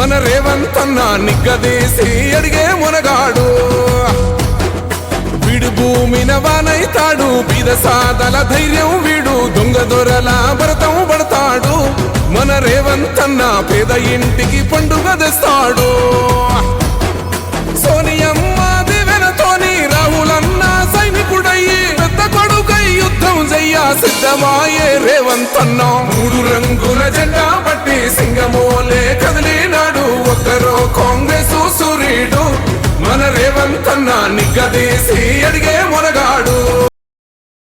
మన రేవంతన్న నిగ్గదీసి అడిగే మునగాడు. వీడు భూమిన వానైతాడు బీద సాదల ధైర్యం వీడు దొంగ దొరల భరతం పడతాడు. మన రేవంతన్న పేద ఇంటికి పండుగ తెస్తాడు. సోనియమ్మ దివెనతోని రాహులన్న సైనికుడయ్యి పెద్ద కొడుకై యుద్ధం చెయ్య సిద్ధమాయే రేవంతన్న. మూడు రంగుల కాంగ్రెస్ సూర్యుడు మన రేవంత్ అన్న నిగ్గదీసి అడిగే మొనగాడు